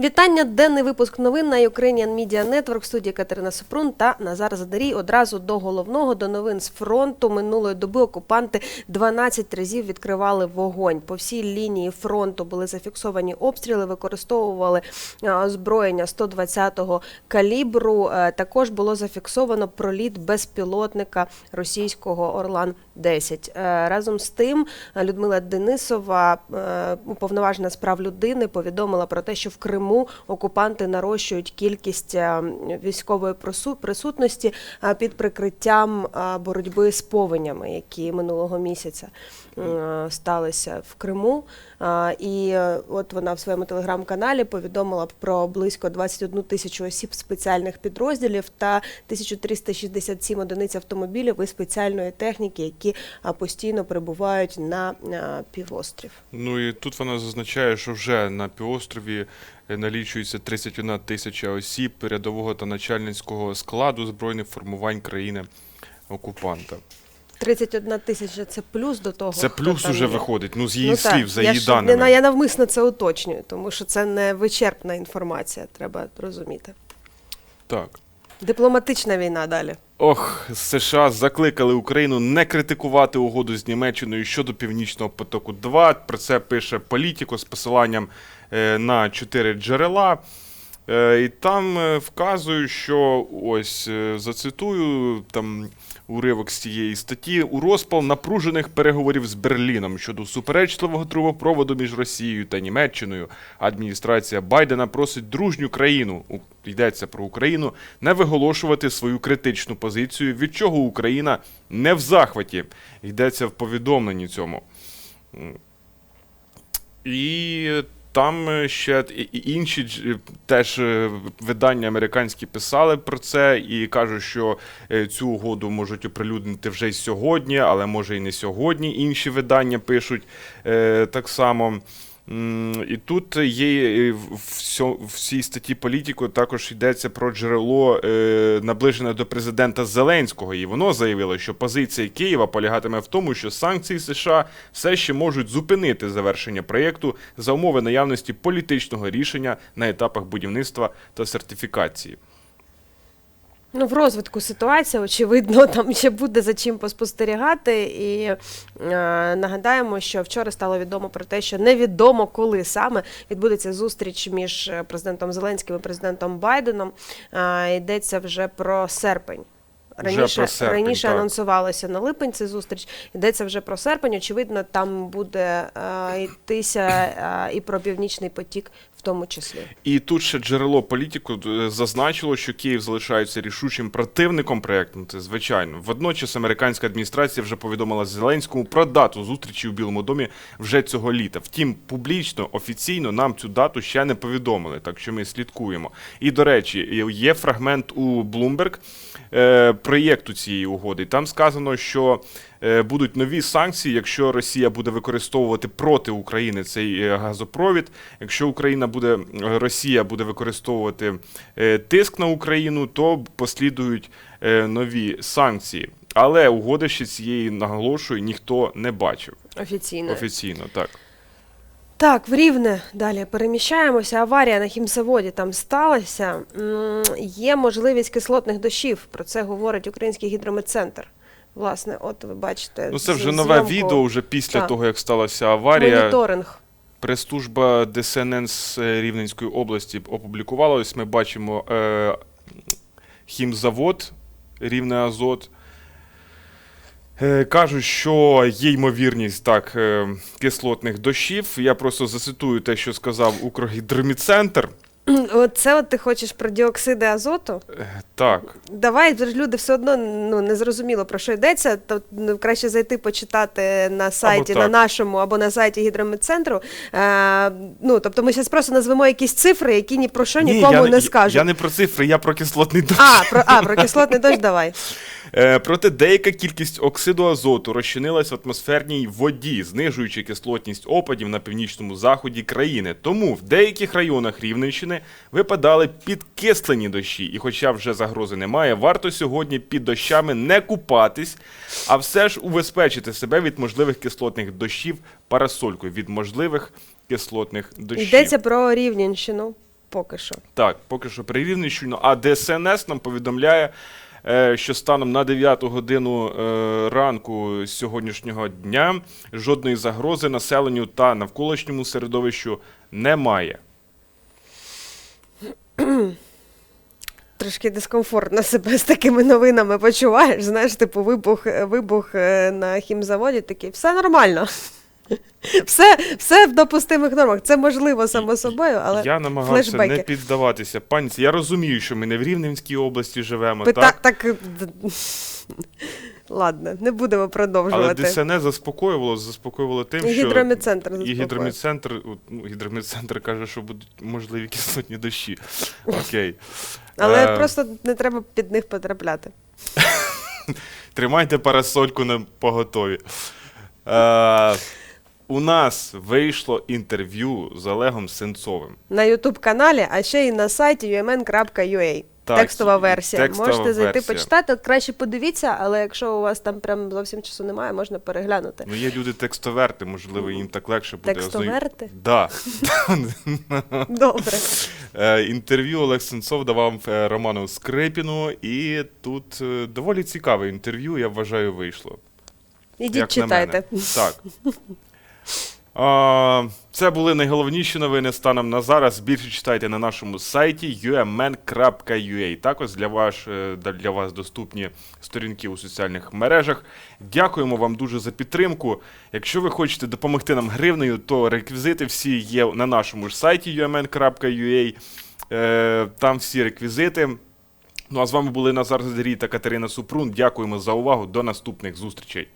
Вітання. Денний випуск новин на Ukrainian Media Network студії Катерина Супрун та Назар Задарій. Одразу до головного до новин з фронту минулої доби окупанти 12 разів відкривали вогонь. По всій лінії фронту були зафіксовані обстріли, використовували озброєння 120-го калібру. Е, Також було зафіксовано проліт безпілотника російського Орлан 10 Е, Разом з тим Людмила Денисова, е, уповноважена з прав людини, повідомила про те, що в Криму окупанти нарощують кількість е, військової присутності е, під прикриттям е, боротьби з повенями, які минулого місяця сталися в Криму. І от вона в своєму телеграм-каналі повідомила про близько 21 тисячу осіб спеціальних підрозділів та 1367 одиниць автомобілів і спеціальної техніки, які постійно перебувають на півострів. Ну і тут вона зазначає, що вже на півострові налічується 31 тисяча осіб рядового та начальницького складу збройних формувань країни окупанта. 31 тисяча це плюс до того. Це плюс там уже є. виходить. Ну з її Ну, так. слів, за я її не даними. я навмисно це уточнюю, тому що це не вичерпна інформація, треба розуміти. Так. Дипломатична війна далі. Ох, США закликали Україну не критикувати угоду з Німеччиною щодо Північного потоку 2 Про це пише Політіко з посиланням на чотири джерела. Е, і там е, вказую, що ось е, зацитую там уривок з цієї статті у розпал напружених переговорів з Берліном щодо суперечливого трубопроводу між Росією та Німеччиною. Адміністрація Байдена просить дружню країну йдеться про Україну не виголошувати свою критичну позицію, від чого Україна не в захваті. Йдеться в повідомленні цьому. І там е, ще і- інші е, теж е, видання американські писали про це і кажуть, що цю угоду можуть оприлюднити вже й сьогодні, але може і не сьогодні. Інші видання пишуть так само. І тут є е, в цій статті політику також йдеться про джерело е, наближене до президента Зеленського, і воно заявило, що позиція Києва полягатиме в тому, що санкції США все ще можуть зупинити завершення проєкту за умови наявності політичного рішення на етапах будівництва та сертифікації. Ну, в розвитку ситуація, очевидно, там ще буде за чим поспостерігати. І е, нагадаємо, що вчора стало відомо про те, що невідомо коли саме відбудеться зустріч між е, президентом Зеленським і президентом Байденом. Е, йдеться вже про серпень. Раніше, серпень, раніше так. анонсувалося на липень ця зустріч. Йдеться вже про серпень. Очевидно, там буде е, йтися е, і про північний потік, тому числі. І тут ще джерело політику е, зазначило, що Київ залишається рішучим противником проекту. Це звичайно. Водночас американська адміністрація вже повідомила Зеленському про дату зустрічі у Білому домі вже цього літа. Втім, публічно, офіційно нам цю дату ще не повідомили, так що ми слідкуємо. І до речі, є фрагмент у Bloomberg е, проєкту цієї угоди. Там сказано, що будуть нові санкції, якщо Росія буде використовувати проти України цей е, газопровід. Якщо Україна буде е, Росія буде використовувати е, тиск на Україну, то послідують е, нові санкції. Але угоди ще цієї наголошую ніхто не бачив Офіційно. офіційно. Так Так, в Рівне далі переміщаємося. Аварія на хімзаводі там сталася. Є можливість кислотних дощів. Про це говорить Український гідрометцентр. Власне, от ви бачите. ну це вже нове зйомку. відео. Вже після Так. того як сталася аварія. Моніторинг. Прес-служба ДСНН з е, Рівненської області опублікувала. Ось ми бачимо е, хімзавод Рівне Азот. Е, кажуть, що є ймовірність так, е, кислотних дощів. Я просто зацитую те, що сказав Укргідроміцентр. Оце от ти хочеш про діоксиди азоту. Е, так, Давай, люди все одно ну, не зрозуміло про що йдеться. То ну, краще зайти почитати на сайті, на нашому або на сайті гідрометцентру. Е, ну, тобто ми зараз просто назвемо якісь цифри, які ні про що нікому я, не я- скажуть. Я не про цифри, я про кислотний дощ. А, про, а, про кислотний дощ давай. Е, Проте деяка кількість оксиду азоту розчинилась в атмосферній воді, знижуючи кислотність опадів на північному заході країни. Тому в деяких районах Рівненщини випадали підкислені дощі. І хоча вже загрози немає, варто сьогодні під дощами не купатись, а все ж убезпечити себе від можливих кислотних дощів парасолькою, від можливих кислотних дощів. Йдеться про Рівненщину. Поки що. Так, поки що прирівнюємо. А ДСНС нам повідомляє, що станом на 9 годину е, ранку сьогоднішнього дня жодної загрози населенню та навколишньому середовищу немає. Трошки дискомфортно себе з такими новинами почуваєш. Знаєш, типу вибух, вибух е, на хімзаводі, такий, все нормально. Все, все в допустимих нормах. Це можливо само собою, але Я намагався флешбеки. не піддаватися паніці. Я розумію, що ми не в Рівненській області живемо, пита... так? так. Ладно, не будемо продовжувати. Але. ДСНС заспокоювало, заспокоювало тим, І що і заспокоїв. гідромедцентр, ну, гідромедцентр каже, що будуть можливі кислотні дощі. Окей. Але Е, просто не треба під них потрапляти. Тримайте парасольку на поготові. Е, у нас вийшло інтерв'ю з Олегом Сенцовим. На Ютуб каналі, а ще й на сайті umn.ua. Так, Текстова версія. текстова Можете зайти версія. почитати. Краще подивіться, але якщо у вас там прям зовсім часу немає, можна переглянути. Ну, є люди текстоверти, можливо, їм так легше буде. Текстоверти? Да. Добре. Е, Інтерв'ю Олег Сенцов давав е, Роману Скрипіну, і тут е, доволі цікаве інтерв'ю, я вважаю, вийшло. Ідіть читайте. Так. Це були найголовніші новини станом на зараз. Більше читайте на нашому сайті umn.ua. Також для вас, е, для вас доступні сторінки у соціальних мережах. Дякуємо вам дуже за підтримку. Якщо ви хочете допомогти нам гривнею, то реквізити всі є на нашому ж сайті umn.ua. Е, Там всі реквізити. Ну а з вами були Назар Задарій та Катерина Супрун. Дякуємо за увагу. До наступних зустрічей.